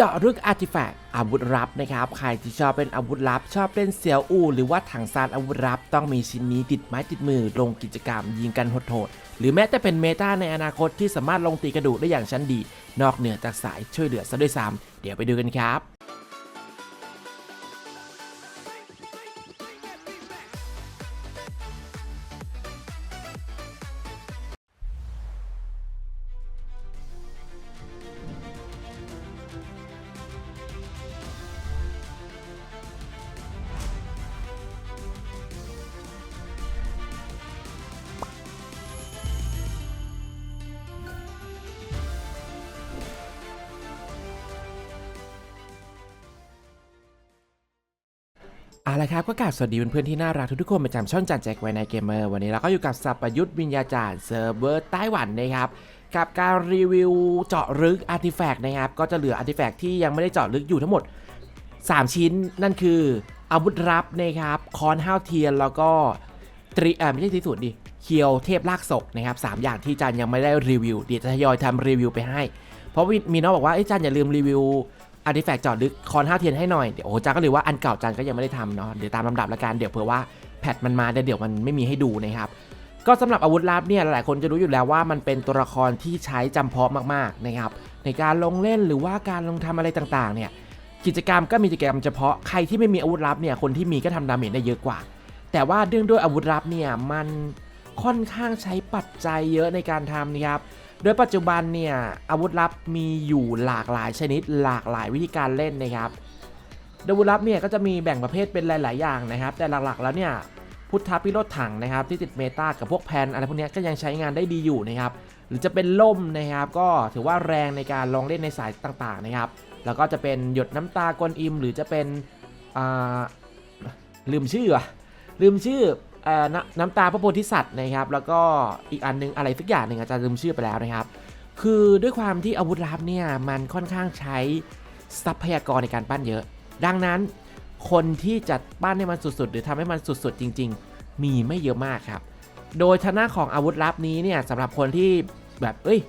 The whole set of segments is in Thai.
เจาะลึกอาร์ติแฟกต์อาวุธลับนะครับ ใครที่ชอบเป็นอาวุธลับ ชอบเล่นเสียวอูหรือว่าถังซานอาวุธลับ ต้องมีชิ้นนี้ติดไม้ติดมือลงกิจกรรมยิงกันโหดๆหรือแม้แต่เป็นเมตาในอนาคตที่สามารถลงตีกระดูกได้อย่างชั้นดี นอกเหนือจากสายช่วยเหลือซะด้วยซ้ำเดี๋ยวไปดูกันครับ เอาละครับก็กราบสวัสดีเพื่อนๆที่น่ารักทุกๆคนประจำช่องจันแจ็คไว้ในเกมเมอร์วันนี้เราก็อยู่กับสัปยุทธ์วิญญาจารย์เซิร์ฟเวอร์ไต้หวันนะครับกับการรีวิวเจาะลึกอาร์ติแฟกต์นะครับก็จะเหลืออาร์ติแฟกต์ที่ยังไม่ได้เจาะลึกอยู่ทั้งหมด 3 ชิ้นนั่นคืออาวุธลับนะครับคอนห้าวเทียนแล้วก็ตรีอ่าไม่ใช่ที่สุดดิเคียวเทพลากศกนะครับสามอย่างที่จันยังไม่ได้รีวิวเดี๋ยวจะทยอยทำรีวิวไปให้ เพราะมีน้องบอกว่าเอ้จันอย่าลืมรีวิว อาร์ติแฟกต์จอดลึกคอนห้าเทียนให้หน่อย เดี๋ยวโอ้จันก็เลยว่าอันเก่าจันก็ยังไม่ได้ทำเนาะเดี๋ยวตามลำดับละกันเดี๋ยวเผื่อว่าแพทมันมาเดี๋ยวมันไม่มีให้ดูนะครับก็สำหรับอาวุธลับเนี่ยหลายคนจะรู้อยู่แล้วว่ามันเป็นตัวละครที่ใช้จำเพาะมากๆนะครับในการลงเล่นหรือว่าการลงทำอะไรต่างๆเนี่ยกิจกรรมก็มีกิจกรรมเฉพาะใครที่ไม่มีอาวุธลับเนี่ยคนที่มีก็ทำดาเมจได้เยอะกว่า แต่ว่าเรื่องด้วยอาวุธลับเนี่ยมันค่อนข้างใช้ปัจจัยเยอะในการทำนะครับ โดยปัจจุบันเนี่ยอาวุธลับมีอยู่หลากหลายชนิดหลากหลายวิธีการเล่นนะครับอาวุธลับเนี่ยก็จะมีแบ่งประเภทเป็นหลาย ๆ อย่างนะครับ แต่หลักๆ แล้วเนี่ยพุทธพิโรธถังนะครับที่ติดเมตากับพวกแพนอะไรพวกนี้ก็ยังใช้งานได้ดีอยู่นะครับหรือจะเป็นล่มนะครับ ก็ถือว่าแรงในการลองเล่นในสายต่างๆนะครับ แล้วก็จะเป็นหยดน้ำตากวนอิม หรือจะเป็นลืมชื่อลืมชื่อ น้ำน้ำตาพระโพธิสัตว์นะครับ แล้วก็อีกอันนึงอะไรสักอย่างหนึ่งอาจารย์ลืมชื่อไปแล้วนะครับ คือด้วยความที่อาวุธลับเนี่ยมันค่อนข้างใช้ทรัพยากรในการปั้นเยอะ ดังนั้นคนที่จะปั้นให้มันสุดๆ หรือทำให้มันสุดๆ จริง ๆ มีไม่เยอะมากครับ โดยทาหน้าของอาวุธลับนี้เนี่ยสำหรับคนที่แบบเอ้ย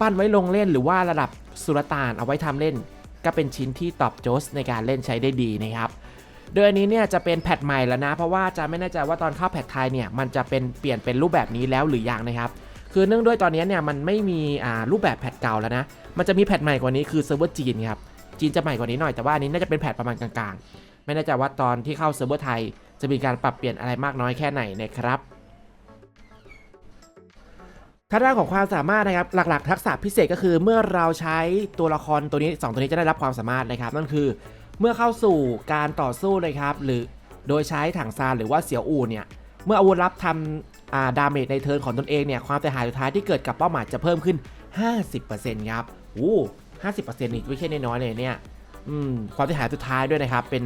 ปั้นไว้ลงเล่นหรือว่าระดับสุลต่านเอาไว้ทำเล่น ก็เป็นชิ้นที่ตอบโจทย์ในการเล่นใช้ได้ดีนะครับ โดยอันนี้เนี่ยจะเป็นแพทใหม่แล้วนะ เพราะว่าจะไม่แน่ใจว่าตอนเข้าแพทไทยเนี่ยมันจะเป็นเปลี่ยนเป็นรูปแบบนี้แล้วหรือยังนะครับ คือเนื่องด้วยตอนนี้เนี่ยมันไม่มีอ่ารูปแบบแพทเก่าแล้วนะ มันจะมีแพทใหม่กว่านี้คือเซิร์ฟเวอร์จีนครับ จีนจะใหม่กว่านี้หน่อยแต่ว่าอันนี้น่าจะเป็นแพทประมาณกลางๆ ไม่แน่ใจว่าตอนที่เข้าเซิร์ฟเวอร์ไทยจะมีการปรับเปลี่ยนอะไรมากน้อยแค่ไหนนะครับทางด้านของความสามารถนะครับหลักๆ ทักษะพิเศษก็คือเมื่อเราใช้ตัวละครตัวนี้ 2 ตัวนี้จะได้รับความสามารถนะครับนั่นคือ เมื่อเข้าสู่การต่อสู้นะครับ หรือโดยใช้ถังซานหรือว่าเสียวอูเนี่ย เมื่ออาวุธลับทำาดาเมจในเทิร์นของตนเองเนี่ย ความเสียหายสุดท้ายที่เกิดกับเป้าหมายจะเพิ่มขึ้น 50%ครับโอ้50%นี่ไม่ใช่น้อยเลยเนี่ย อืม ความเสียหายสุดท้ายด้วยนะครับ เป็น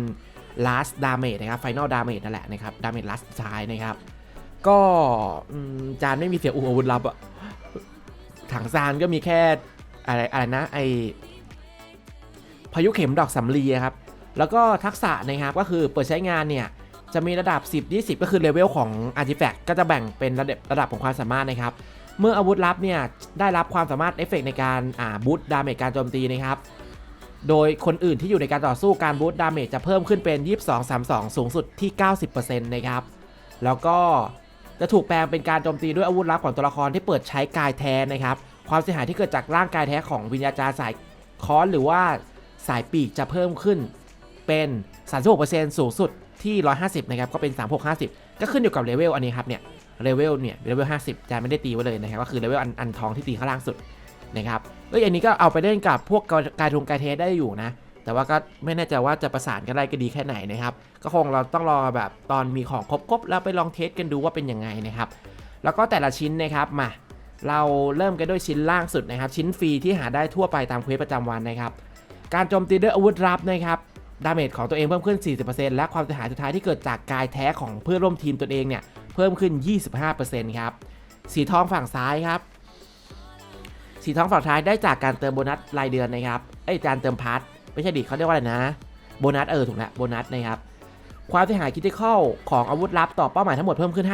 last damage นะครับ final damage นั่นแหละนะครับ damage last สุดท้ายนะครับ ก็จานไม่มีเสียอูอาวุธลับอะถังซานก็มีแค่อะไรอะไรนะไอพายุเข็มดอกสำลีอะครับ แล้วก็ทักษะนะครับก็คือเปิดใช้งานเนี่ยจะมีระดับ 10 20 ก็คือเลเวลของ Artifact ก็จะแบ่งเป็นระดับระดับของความสามารถนะครับ เมื่ออาวุธลับเนี่ยได้รับความสามารถเอฟเฟกในการอ่าบูตดาเมจการโจมตีนะครับ โดยคนอื่นที่อยู่ในการต่อสู้การบูตดาเมจจะเพิ่มขึ้นเป็น 22 32 สูงสุดที่ 90%นะครับ แล้วก็จะถูกแปลงเป็นการโจมตีด้วยอาวุธลับของตัวละครที่เปิดใช้กายแท้นะครับ ความเสียหายที่เกิดจากร่างกายแท้ของวิญญาจารย์สายคอนหรือว่าสายปีกจะเพิ่มขึ้น เป็น 36%สูงสุดที่ 150 นะครับ ก็เป็น 3650 ก็ขึ้นอยู่กับเลเวลอันนี้ครับเนี่ย เลเวลเนี่ย เลเวล 50จานไม่ได้ตีไว้เลยนะครับ ก็คือเลเวลอันอันทองที่ตีข้างล่างสุดนะครับ เอ้ย อันนี้ก็เอาไปเล่นกับพวกกายทงกายเทสได้อยู่นะ แต่ว่าก็ไม่แน่ใจว่าจะประสานกันได้ก็ดีแค่ไหนนะครับ ก็คงเราต้องรอแบบตอนมีของครบๆแล้วไปลองเทสกันดูว่าเป็นยังไงนะครับ แล้วก็แต่ละชิ้นนะครับ มา เราเริ่มกันด้วยชิ้นล่างสุดนะครับ ชิ้นฟรีที่หาได้ทั่วไปตามเควสประจำวันนะครับ การโจมตีด้วยอาวุธลับนะครับ ดาเมจของตัวเองเพิ่มขึ้น 40%และความเสียหายสุดท้ายที่เกิดจากกายแท้ของเพื่อนร่วมทีมตัวเองเนี่ยเพิ่มขึ้น 25%ครับ สีทองฝั่งซ้ายครับ สีทองฝั่งซ้ายได้จากการเติมโบนัสรายเดือนนะครับ เอ้ยการเติมพาร์ทไม่ใช่ดิเขาเรียกว่าอะไรนะ โบนัสเออถูกแล้วโบนัสนะครับ ความเสียหายคิติคอลของอาวุธลับต่อเป้าหมายทั้งหมดเพิ่มขึ้น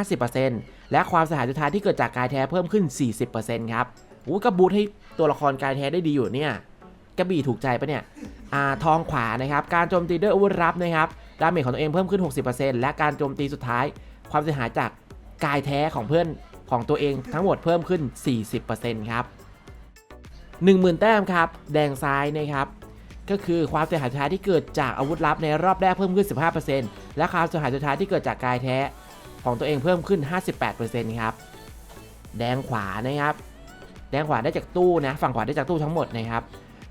50%และความเสียหายสุดท้ายที่เกิดจากกายแท้เพิ่มขึ้น 40%ครับอู้ก็บูทให้ตัวละครกายแท้ได้ดีอยู่เนี่ย กระบี่ถูกใจปะเนี่ยอ่าทองขวานะครับ การโจมตีด้วยอาวุธลับนะครับดาเมจของตัวเองเพิ่มขึ้น 60%และการโจมตีสุดท้าย ความเสียหายจากกายแท้ของเพื่อนของตัวเองทั้งหมดเพิ่มขึ้น 40%ครับ10,000 แต้มครับ แดงซ้ายนะครับ ก็คือความเสียหายสุดท้ายที่เกิดจากอาวุธลับในรอบแรกเพิ่มขึ้น 15%และความเสียหายสุดท้ายที่เกิดจากกายแท้ของตัวเองเพิ่มขึ้น 58%ครับ แดงขวานะครับ แดงขวาได้จากตู้นะ ฝั่งขวาได้จากตู้ทั้งหมดนะครับ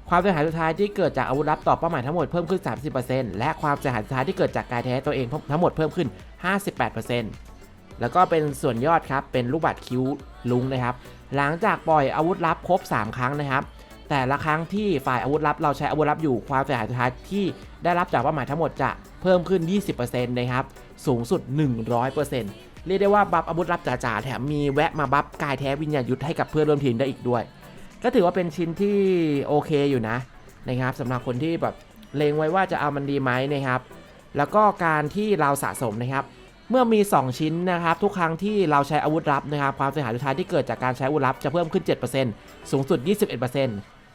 ความเสียหายสุดท้ายที่เกิดจากอาวุธลับต่อเป้าหมายทั้งหมดเพิ่มขึ้น 30%และความเสียหายสุดท้ายที่เกิดจากกายแท้ตัวเองทั้งหมดเพิ่มขึ้น 58%แล้วก็เป็นส่วนยอดครับเป็นลูกบาศก์คิ้วลุงนะครับ หลังจากปล่อยอาวุธลับครบ 3 ครั้งนะครับ แต่ละครั้งที่ฝ่ายอาวุธลับเราใช้อาวุธลับอยู่ความเสียหายสุดท้ายที่ได้รับจากเป้าหมายทั้งหมดจะเพิ่มขึ้น 20%นะครับสูงสุด 100%เรียกได้ว่าบัฟอาวุธลับจ๋าๆแถมมีแวะมาบัฟกายแท้วิญญาณยุทธให้กับเพื่อนร่วมทีมได้อีกด้วย ก็ถือว่าเป็นชิ้นที่โอเคอยู่นะนะครับสำหรับคนที่แบบเลงไว้ว่าจะเอามันดีไหมนะครับ แล้วก็การที่เราสะสมนะครับ เมื่อมี 2 ชิ้นนะครับ ทุกครั้งที่เราใช้อาวุธลับนะครับ ความเสียหายสุดท้ายที่เกิดจากการใช้อาวุธลับจะเพิ่มขึ้น 7%สูงสุด 21%น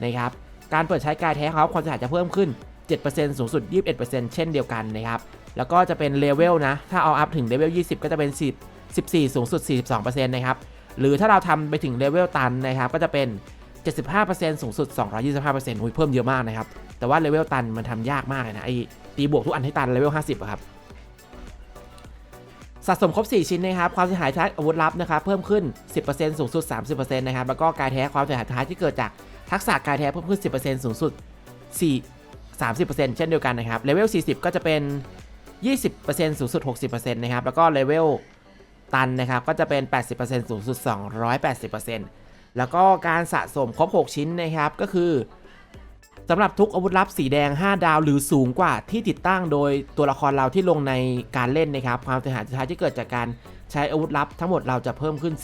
ะครับการเปิดใช้กายแท้เขาความเสียหายจะเพิ่มขึ้น 7%สูงสุด 21%เช่นเดียวกันนะครับแล้วก็จะเป็นเลเวลนะ ถ้าเอาอัพถึงเลเวล 20 ก็จะเป็น 10 14 สูงสุด 42%นะครับ หรือถ้าเราทำไปถึงเลเวลตันนะครับ ก็จะเป็น 75%สูงสุด 225%หุยเพิ่มเยอะมากนะครับ แต่ว่าเลเวลตันมันทำยากมากเลยนะไอ้ตีบวกทุกอันให้ตันเลเวล 50อะครับสะสมครบ 4 ชิ้นนะครับ ความเสียหายท้ายอาวุธลับนะครับ เพิ่มขึ้น 10%สูงสุด 30%นะครับ แล้วก็กายแท้ความเสียหายท้ายที่เกิดจากทักษะกายแท้เพิ่มขึ้น 10%สูงสุด 4 30%เช่นเดียวกันนะครับ เลเวล 40 ก็จะเป็น 20%สูงสุด 60%นะครับ แล้วก็เลเวลตันนะครับ ก็จะเป็น 80%สูงสุด 280% แล้วก็การสะสมครบ 6 ชิ้นนะครับก็คือสำหรับทุกอาวุธลับสีแดง 5 ดาวหรือสูงกว่าที่ติดตั้งโดยตัวละครเราที่ลงในการเล่นนะครับ ความเสียหายสุดท้ายที่เกิดจากการใช้อาวุธลับทั้งหมดเราจะเพิ่มขึ้น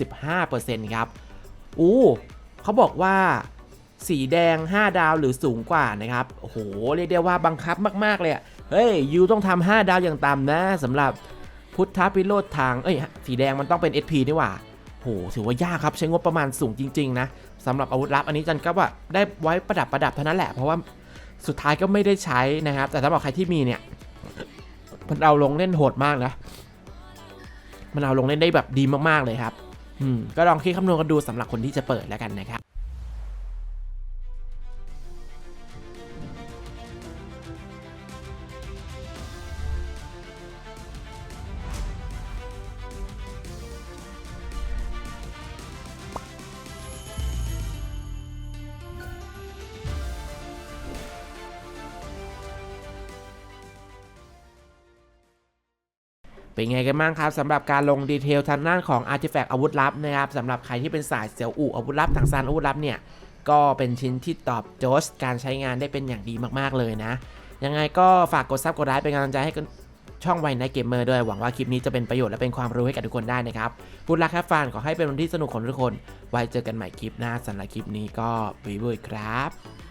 15%ครับอู้เขาบอกว่าสีแดง 5 ดาวหรือสูงกว่านะครับโอ้โหเรียกได้ว่าบังคับมาก ๆ เลยเฮ้ยยูต้องทำ5ดาวอย่างต่ำนะสำหรับพุทธพิโรธทางเอ้ยสีแดงมันต้องเป็น SP นี่หว่า โหถือว่ายากครับใช้งบประมาณสูงจริง ๆ นะสำหรับอาวุธลับอันนี้จันก็ว่าได้ไว้ประดับประดับเท่านั้นแหละเพราะว่าสุดท้ายก็ไม่ได้ใช้นะครับ แต่สำหรับใครที่มีเนี่ยมันเอาลงเล่นโหดมากนะมันเอาลงเล่นได้แบบดีมากๆเลยครับ อืมก็ลองคิดคำนวณกันดูสำหรับคนที่จะเปิดแล้วกันนะครับ เป็นไงกันบ้างครับสำหรับการลงดีเทลทางด้านของอาร์ติแฟกต์อาวุธลับนะครับสำหรับใครที่เป็นสายเสียวอู่อาวุธลับทางซานอาวุธลับเนี่ยก็เป็นชิ้นที่ตอบโจทย์การใช้งานได้เป็นอย่างดีมากๆเลยนะ ยังไงก็ฝากกดซับกดไลค์เป็นกำลังใจให้กับช่องไวในเกมเมอร์ด้วยหวังว่าคลิปนี้จะเป็นประโยชน์และเป็นความรู้ให้กับทุกคนได้นะครับพูดรักแค่ฟันขอให้เป็นวันที่สนุกของทุกคน ไว้เจอกันใหม่คลิปหน้าสำหรับคลิปนี้ก็บ๊ายบายครับ